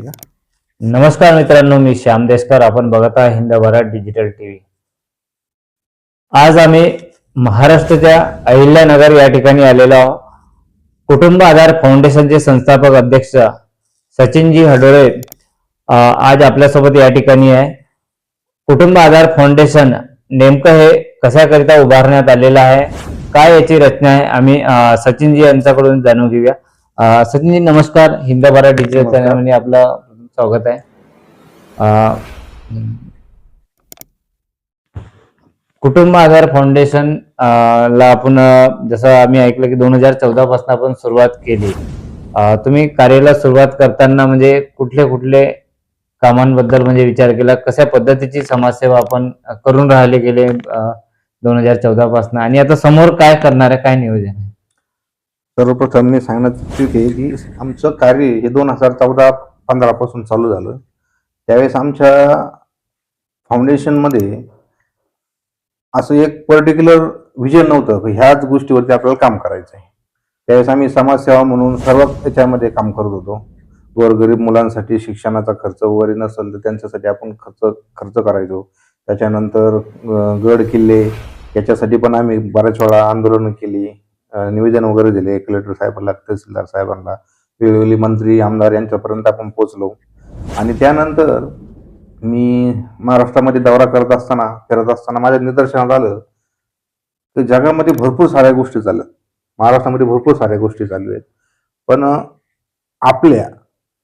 नमस्कार मित्रांनो मी श्याम देशकर. आपण बघत आहे हिंद भारत डिजिटल टीव्ही. आज आम्ही महाराष्ट्राच्या अहिल्यानगर या ठिकाणी आलेलो आहोत. कुटुंब आधार फाउंडेशनचे संस्थापक अध्यक्ष सचिनजी हडोळे आज आपल्यासोबत या ठिकाणी आहे. कुटुंब आधार फाउंडेशन नेमकं हे कशाकरिता उभारण्यात आलेलं आहे? काय याची रचना आहे? आम्ही सचिनजी यांच्याकडून जाणून घेऊया. सचिनजी नमस्कार. हिंद भारत डिजिटल. चॅनलमध्ये आपलं स्वागत आहे. कुटुंब आधार फाउंडेशन ला आपण जसं आम्ही ऐकलं की दोन हजार चौदा पासून आपण सुरुवात केली. तुम्ही कार्याला सुरुवात करताना म्हणजे कुठले कुठले कामांबद्दल म्हणजे विचार केला? कशा पद्धतीची समाजसेवा आपण करून राहिले गेले दोन हजार चौदा पासून? आणि आता समोर काय करणार आहे? काय नियोजन आहे? सर्वप्रथम मी सांगण्यात येते आहे की आमचं कार्य हे दोन हजार चौदा पंधरापासून चालू झालं. त्यावेळेस आमच्या फाउंडेशनमध्ये असं एक पर्टिक्युलर विजन नव्हतं की ह्याच गोष्टीवरती आपल्याला काम करायचं आहे. त्यावेळेस आम्ही समाजसेवा म्हणून सर्व त्याच्यामध्ये काम करत होतो. गोरगरीब मुलांसाठी शिक्षणाचा खर्च वगैरे नसेल तर त्यांच्यासाठी आपण खर्च खर्च करायचो. त्याच्यानंतर गड किल्ले याच्यासाठी पण आम्ही बऱ्याच वेळा आंदोलनं केली. निवेदन वगैरे दिले. कलेक्टर साहेबांना तहसीलदार साहेबांना वेगवेगळे मंत्री आमदार यांच्यापर्यंत आपण पोहोचलो. आणि त्यानंतर मी महाराष्ट्रामध्ये दौरा करत असताना फिरत असताना माझ्या निदर्शनात आलं की जगामध्ये भरपूर साऱ्या गोष्टी चालल्या महाराष्ट्रामध्ये भरपूर साऱ्या गोष्टी चालू आहेत. पण आपल्या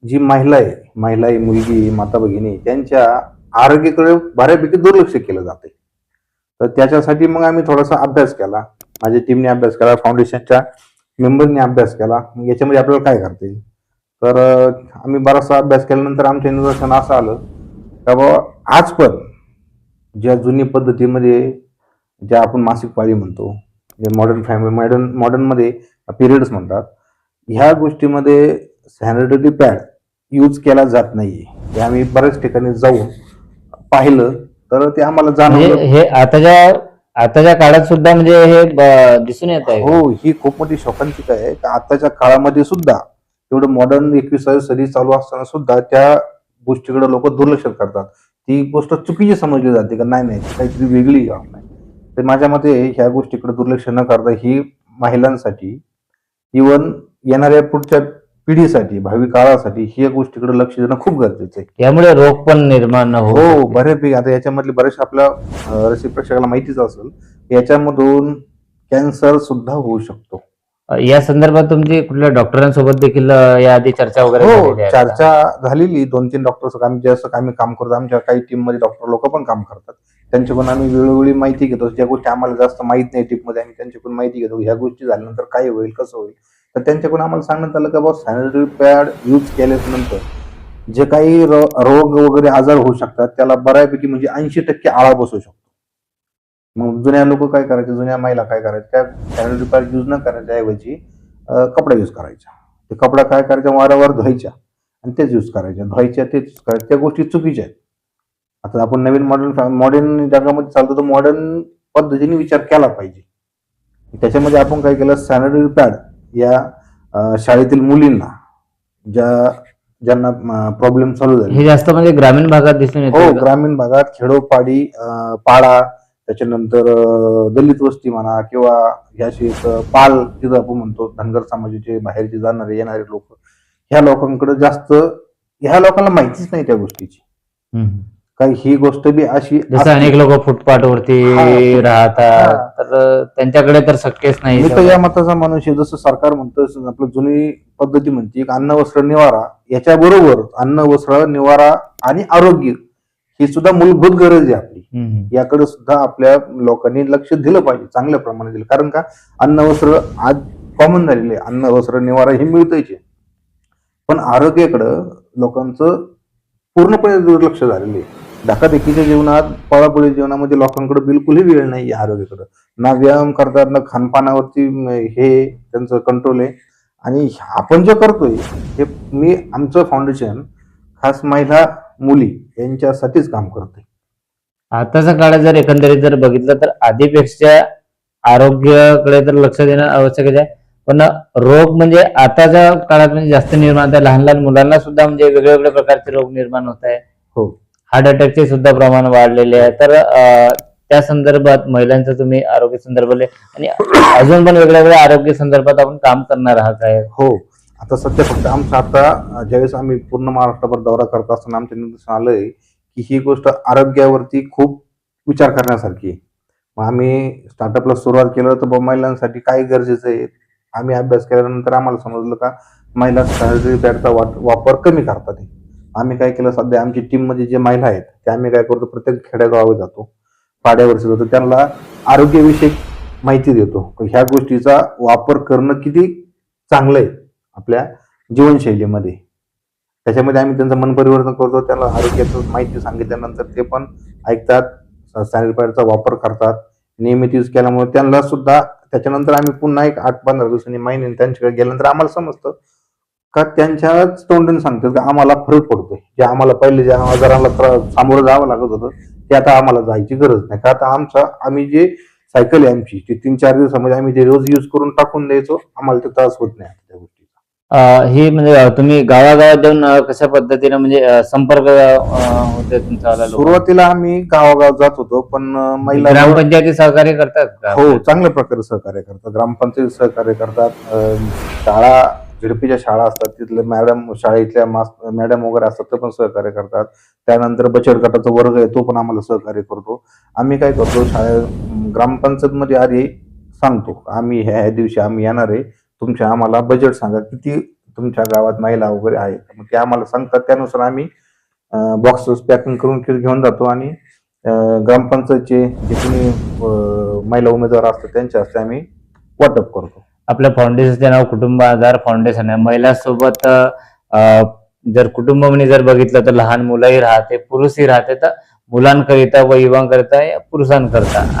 जी महिला आहे महिला आहे मुलगी माता भगिनी त्यांच्या आरोग्याकडे बऱ्यापैकी दुर्लक्ष केलं जाते तर त्याच्यासाठी मग आम्ही थोडासा अभ्यास केला. माझ्या टीमने अभ्यास केला फाउंडेशनच्या मेंबरने अभ्यास केला. याच्यामध्ये आपल्याला काय करता येईल? तर आम्ही बराचसा अभ्यास केल्यानंतर आमच्या निदर्शन असं आलं का बाबा आज पण ज्या जुनी पद्धतीमध्ये ज्या आपण मासिक पाळी म्हणतो जे मॉडर्न फॅमिली मॉडर्न मॉडर्नमध्ये पिरियड्स म्हणतात ह्या गोष्टीमध्ये सॅनिटरी पॅड यूज केला जात नाहीये. हे आम्ही बऱ्याच ठिकाणी जाऊन पाहिलं तर ते आम्हाला जाणवलं. हे आताच्या आताच्या काळात सुद्धा म्हणजे हे ब- दिसून येत आहे. हो ही खूप मोठी शोकांतिका आहे. की आताच्या काळामध्ये सुद्धा एवढं मॉडर्न एकविसावी सदी चालू असताना सुद्धा त्या गोष्टीकडे लोक दुर्लक्ष करतात. ती गोष्ट चुकीची समजली जाते का? नाही नाही. ती काहीतरी वेगळी नाही तर माझ्या मते ह्या गोष्टीकडे दुर्लक्ष न करता ही महिलांसाठी इवन येणाऱ्या पुढच्या पिढीसाठी भावी काळासाठी ही गोष्टीकडे लक्ष देणं खूप गरजेचं आहे. यामुळे रोग पण निर्माण हो. बऱ्यापैकी. आता याच्यामधले बरेचसे आपल्या रसिक प्रेक्षकाला माहितीच असेल याच्यामधून कॅन्सर सुद्धा होऊ शकतो. या संदर्भात तुमची कुठल्या डॉक्टरांसोबत देखील याआधी चर्चा वगैरे हो? चर्चा झालेली. दोन तीन डॉक्टर्स आम्ही जसं आम्ही काम करतो आमच्या काही टीममध्ये डॉक्टर लोक पण काम करतात. त्यांच्याकडून आम्ही वेळोवेळी माहिती घेतो. ज्या गोष्टी आम्हाला जास्त माहीत नाही टीममध्ये आम्ही त्यांच्याकडून माहिती घेतो. ह्या गोष्टी झाल्यानंतर काय होईल कसं होईल तर त्यांच्याकडून आम्हाला सांगण्यात आलं का बाबा सॅनिटरी पॅड यूज केल्यानंतर जे काही रोग वगैरे आजार होऊ शकतात त्याला बऱ्यापैकी म्हणजे ऐंशी टक्के आळा बसू शकतो. मग जुन्या लोक काय करायचे जुन्या महिला काय करायच्या त्या सॅनिटरी पॅड यूज न करायच्या ऐवजी कपडा यूज करायचा ते कपडा काय करायचा वारंवार धुवायच्या आणि तेच यूज करायच्या धुवायच्या तेच करायच्या त्या गोष्टी चुकीच्या आहेत. आता आपण नवीन मॉडर्न मॉडर्न जगामध्ये चालतो तर मॉडर्न पद्धतीने विचार केला पाहिजे. त्याच्यामध्ये आपण काय केलं सॅनिटरी पॅड या शाळेतील मुलींना ज्या ज्यांना प्रॉब्लेम चालू झाले. हे जास्त म्हणजे ग्रामीण भागात दिसून हो? ग्रामीण भागात खेडोपाडी पाडा त्याच्यानंतर दलित वस्ती म्हणा किंवा ह्याशी एक पाल तिथं आपण म्हणतो धनगर समाजाचे बाहेरचे जाणारे येणारे लोक ह्या लोकांकडे जास्त ह्या लोकांना माहितीच नाही त्या गोष्टीची. काही ही गोष्ट बी अशी जसं. अनेक लोक फुटपाथ वरती हा, राहतात हा. तर त्यांच्याकडे तर शक्यच नाही मी तर या मताचा माणूस आहे. जसं सरकार म्हणतं आपलं जुनी पद्धती म्हणते की अन्न वस्त्र निवारा याच्या बरोबर अन्न वस्त्र निवारा आणि आरोग्य ही सुद्धा मूलभूत गरज आहे आपली. हम्म. याकडे सुद्धा आपल्या लोकांनी लक्ष दिलं पाहिजे चांगल्या प्रमाणात दिलं. कारण का? अन्न वस्त्र आज कॉमन झालेले आहे. अन्न वस्त्र निवारा हे मिळतच आहे. पण आरोग्याकडं लोकांचं पूर्णपणे दुर्लक्ष झालेलं आहे. धकाधकीच्या जीवनात पळापळी जीवनामध्ये लोकांकडे बिलकुलही वेळ नाही आरोग्याकडं. ना व्यायाम करतात ना खानपानावरती हे त्यांचं कंट्रोल आहे. आणि आपण जे करतोय हे मी आमचं फाउंडेशन खास महिला मुली यांच्यासाठीच काम करतोय. आताच्या काळात जर एकंदरीत जर बघितलं तर आधीपेक्षा आरोग्याकडे तर लक्ष देणं आवश्यक आहे. पण रोग म्हणजे आताच्या काळात म्हणजे जास्त निर्माण लहान लहान मुलांना सुद्धा म्हणजे वेगळ्या वेगळ्या प्रकारचे रोग निर्माण होत आहे. हो. हार्ट अटॅकचे सुद्धा प्रमाण वाढलेले आहे. तर त्या संदर्भात महिलांचं तुम्ही आरोग्य संदर्भाले आणि अजून पण वेगळ्या वेगळ्या आरोग्य संदर्भात आपण काम करणार आहात आहे. हो. आता सध्या फक्त आमचं आता ज्यावेळेस आम्ही पूर्ण महाराष्ट्रभर दौरा करत असताना आमच्या निदर्शन आलंय की ही गोष्ट आरोग्यावरती खूप विचार करण्यासारखी आहे. मग आम्ही स्टार्टअपला सुरुवात केलं तर महिलांसाठी काय गरजेचं आहे? आम्ही अभ्यास केल्यानंतर आम्हाला समजलं का महिला सॅनिटरी पॅडचा वापर कमी करतात आहे. आम्ही काय केलं सध्या आमची टीममध्ये जे महिला आहेत ते आम्ही काय करतो प्रत्येक खेड्यागावावर जातो. पाड्यावरती जातो त्यांना आरोग्यविषयक माहिती देतो. ह्या गोष्टीचा वापर करणं किती चांगलं आहे आपल्या जीवनशैलीमध्ये. त्याच्यामध्ये आम्ही त्यांचं मन परिवर्तन करतो. त्यांना आरोग्याचं माहिती सांगितल्यानंतर ते पण ऐकतात सॅनिटायझरचा वापर करतात. नियमित यूज केल्यामुळे त्यांना सुद्धा त्याच्यानंतर आम्ही पुन्हा एक आठ पंधरा दिवसांनी महिन्याने त्यांच्याकडे गेल्यानंतर आम्हाला समजतं का त्यांच्याच तोंडून सांगतात की आम्हाला फरक पडतोय. जे आम्हाला पहिले ज्या आजाराला सामोरं जावं लागत होतं ते आता आम्हाला जायची गरज नाही. का आता आमचा आम्ही जे सायकल आहे आमची ती तीन चार दिवसामध्ये आम्ही जे रोज यूज करून टाकून द्यायचो आम्हाला ते त्रास होत नाही त्या गोष्टीचा. ही म्हणजे तुम्ही गावागावात जाऊन कशा पद्धतीने म्हणजे संपर्क होते तुमचा? सुरुवातीला आम्ही गावागाव जात होतो पण महिला ग्रामपंचायती सहकार्य करतात हो चांगल्या प्रकारे सहकार्य करतात. ग्रामपंचायत सहकार्य करतात. शाळा झेडपीच्या शाळा असतात तिथले मॅडम शाळेतल्या मास मॅडम वगैरे असतात ते पण सहकार्य करतात. त्यानंतर बचत गटाचा वर्ग आहे तो पण आम्हाला सहकार्य करतो. आम्ही काय करतो शाळे ग्रामपंचायतमध्ये आधी सांगतो आम्ही ह्या ह्या दिवशी आम्ही येणार आहे तुमच्या आम्हाला बजेट सांगा किती तुमच्या गावात महिला वगैरे आहेत. मग ते आम्हाला सांगतात त्यानुसार आम्ही बॉक्सेस पॅकिंग करून घेऊन जातो आणि ग्रामपंचायतचे जे कोणी महिला उमेदवार असतात त्यांच्या हस्ते आम्ही वाटप करतो. आपल्या फाउंडेशनचे नाव कुटुंब आधार फाउंडेशन आहे. महिलांसोबत जर कुटुंब म्हणजे जर बघितलं तर लहान मुलंही राहते पुरुषही राहते तर मुलांकरिता व युवांकरिता या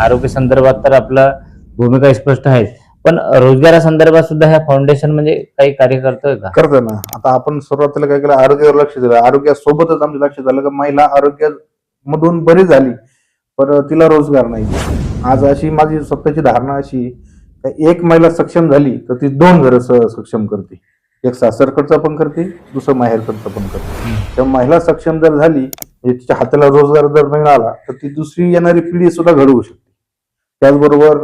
आरोग्य संदर्भात तर आपला भूमिका स्पष्ट आहे पण रोजगारासंदर्भात सुद्धा ह्या फाउंडेशन म्हणजे काही कार्य करतोय का? करतो ना. आता आपण सुरुवातीला काय केलं? आरोग्यावर लक्ष दिलं. आरोग्यासोबतच आमचं लक्ष झालं की? महिला आरोग्यामधून बरी झाली. पण तिला रोजगार नाही. आज अशी माझी स्वतःची धारणा अशी का एक महिला सक्षम झाली तर ती दोन घरं सक्षम करते. एक सासरकडचं पण करते दुसरं माहेरकडचं पण करते. तेव्हा महिला सक्षम जर झाली तिच्या हाताला रोजगार जर मिळाला तर ती दुसरी येणारी पिढी सुद्धा घडवू शकते. त्याचबरोबर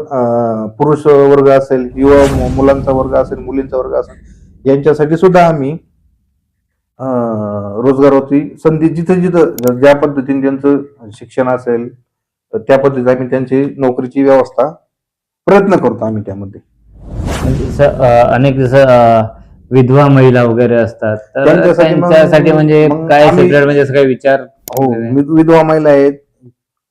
पुरुष वर्ग असेल युवा मुलांचा वर्ग असेल मुलींचा वर्ग असेल यांच्यासाठी सुद्धा आम्ही रोजगाराची संधी जिथं जिथं ज्या पद्धतीने त्यांचं शिक्षण असेल तर त्या पद्धतीने आम्ही त्यांची नोकरीची व्यवस्था प्रयत्न करतो आम्ही त्यामध्ये. म्हणजे अं, अनेक जसं अं, विधवा महिला वगैरे असतात तर त्यांच्यासाठी मग- त्यांच्यासाठी म्हणजे मग काय आम्ही- सेपरेट म्हणजे असं काही विचार हो विध- विधवा महिला आहेत.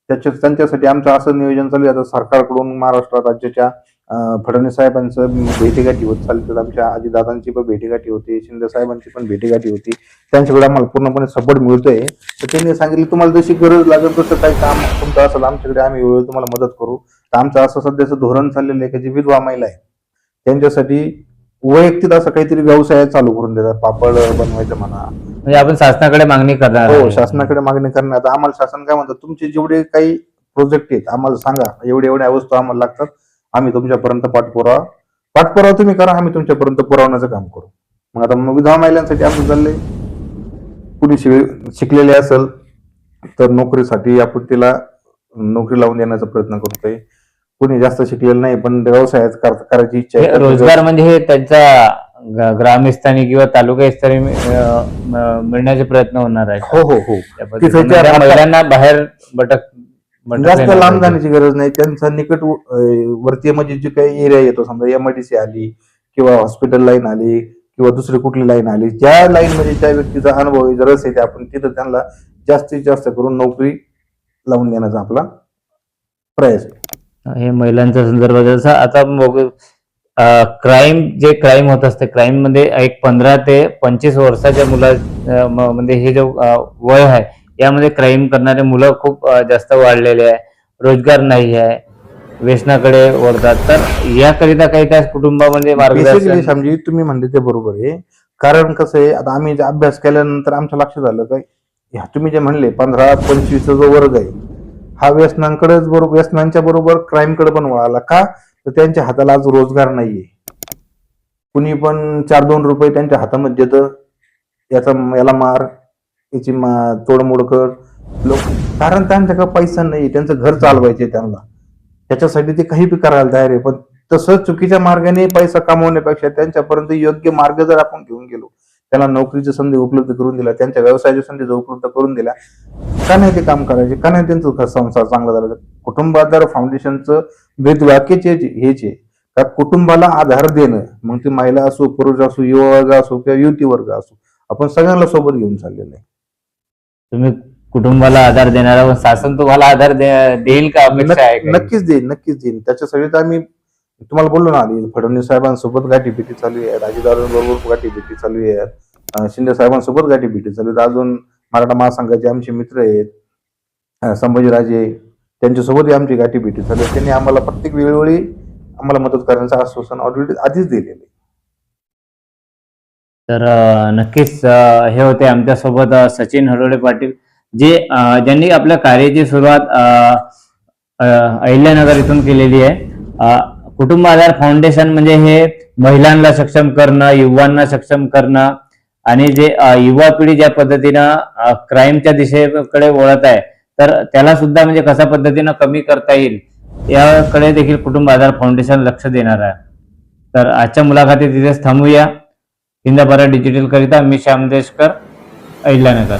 त्याच्या त्यांच्यासाठी आमचं असं नियोजन चालू आहे. आता सरकारकडून महाराष्ट्र राज्याच्या अं, फडणवीस साहेबांचं भेटीगाठी होत चालतात आमच्या आजीदादांची पण भेटीगाठी होती. शिंदे साहेबांची पण भेटीगाठी होती. त्यांच्याकडे आम्हाला पूर्णपणे सपोर्ट मिळतोय. तर त्यांनी सांगितलं तुम्हाला जशी गरज लागेल तसं काही काम तुमचं असेल आमच्याकडे आम्ही वेळ तुम्हाला मदत करू. तर आमचं असं सध्याचं धोरण चाललेलं आहे की जी विधवा महिला आहे त्यांच्यासाठी वैयक्तिक असं काहीतरी व्यवसाय चालू करून देतात. पापड बनवायचं म्हणा. म्हणजे आपण शासनाकडे मागणी करणार हो. शासनाकडे मागणी करण्यात आम्हाला शासन काय म्हणतात तुमचे जेवढे काही प्रोजेक्ट आहेत आम्हाला सांगा. एवढे एवढ्या वस्तू आम्हाला लागतात. आम्ही तुमच्यापर्यंत पाठपुरावा पाठपुरावा तुम्ही करा आम्ही तुमच्यापर्यंत पुरवण्याचं काम करू. मग आता मग विधवा महिलांसाठी आमचं चाललंय कुणी शिक- शिकलेले असेल तर नोकरीसाठी आपण तिला नोकरी लावून देण्याचा प्रयत्न करतोय. कुणी जास्त शिकलेलं नाही पण व्यवसायात कर- करायची इच्छा हे आहे रोजगार म्हणजे हे त्यांच्या ग- ग्रामस्थानी किंवा म- मिळण्याचे प्रयत्न होणार आहे हो हो हो त्या पद्धतीने. तिथे त्या म्हणजे महिलांना बाहेर भटक भटकले जास्त नाही लांब पाहिजे. जाण्याची गरज नाही त्यांचा निकट अं, वर्तीय म्हणजे जे काही एरिया येतो समजा एमआयडीसी आली किंवा हॉस्पिटल लाईन आली किंवा दुसरी कुठली लाईन आली ज्या लाईन मध्ये ज्या व्यक्तीचा अनुभव आहे रस आहे ते आपण तिथं त्यांना जास्तीत जास्त करून नोकरी लावून देण्याचा आपला प्रयास आहे हे महिलांचा संदर्भात जसं आता क्राईम जे क्राईम होत असते क्राईममध्ये एक पंधरा ते पंचवीस वर्षाच्या मुला म्हणजे हे जो वय आहे यामध्ये क्राईम करणारे मुलं खूप जास्त वाढलेले आहे. रोजगार नाही आहे. व्यसनाकडे वळतात. तर याकरिता काही त्या कुटुंबामध्ये मार्गदर्शन समजी तुम्ही म्हणले ते बरोबर आहे. कारण कसं आहे आता आम्ही अभ्यास केल्यानंतर आमच्या लक्षात आलं काय तुम्ही जे म्हणले पंधरा पंचवीसचा जो वर्ग आहे हा व्यसनांकडेच बरोबर व्यसनांच्या बरोबर क्राईमकडे पण वळाला. का? तर त्यांच्या हाताला आज रोजगार नाहीये. कुणी पण चार दोन रुपये त्यांच्या हातामध्ये देतं. याचा याला मार याची मा तोडमोड कर. लोक कारण त्यांच्याकडे पैसा नाही त्यांचं घर चालवायचे त्यांना. त्याच्यासाठी ते काही बी करायला तयार आहे. पण तसं चुकीच्या मार्गाने पैसा कमवण्यापेक्षा त्यांच्यापर्यंत योग्य मार्ग जर आपण घेऊन गेलो त्यांना नोकरीची संधी उपलब्ध करून दिल्या त्यांच्या व्यवसायाची संधी जर उपलब्ध करून दिल्या का नाही ते काम करायचे का नाही त्यांचं संसार चांगला झाला? कुटुंब आधार फाउंडेशनचं ब्रीदवाक्यच हेच हेच आहे. का कुटुंबाला आधार देणं मग ती महिला असो पुरुष असो युवा वर्ग असो किंवा युवती वर्ग असो आपण सगळ्यांना सोबत घेऊन चाललेलं आहे. तुम्ही कुटुंबाला आधार देणारा शासन तुम्हाला आधार देईल का? नक्कीच देईन नक्कीच देईन. त्याच्यासाठी आम्ही तुम्हाला बोललो ना आधी फडणवीस साहेबांसोबत गाठी भेटी चालू आहे राजूदारांबरोबर गाठी भेटी चालू आहे शिंदे साहेबांसोबत गाठी भेटी चालू आहेत. अजून मराठा महासंघाचे आमचे मित्र आहेत संभाजीराजे त्यांच्यासोबतही आमची गाठी भेटी चालू आहे त्यांनी आम्हाला प्रत्येक वेळोवेळी आम्हाला मदत करण्याचं आश्वासन ऑलरेडी आधीच दिलेलं आहे. तर नक्कीच हे होते आमच्यासोबत सचिन हरोडे पाटील जे ज्यांनी आपल्या कार्याची सुरुवात अहिल्यानगर इथून केलेली आहे. कुटुंब आधार फाउंडेशन म्हणजे हे महिलांना सक्षम करणं युवांना सक्षम करणं आणि जे युवा पिढी ज्या पद्धतीनं क्राईमच्या दिशेकडे वळत आहे तर त्याला सुद्धा म्हणजे कशा पद्धतीनं कमी करता येईल याकडे देखील कुटुंब आधार फाउंडेशन लक्ष देणार आहे. तर आजच्या मुलाखतीत तिथेच थांबूया. हिंद भारत डिजिटल करिता मी श्याम देशकर अहिल्यानगर.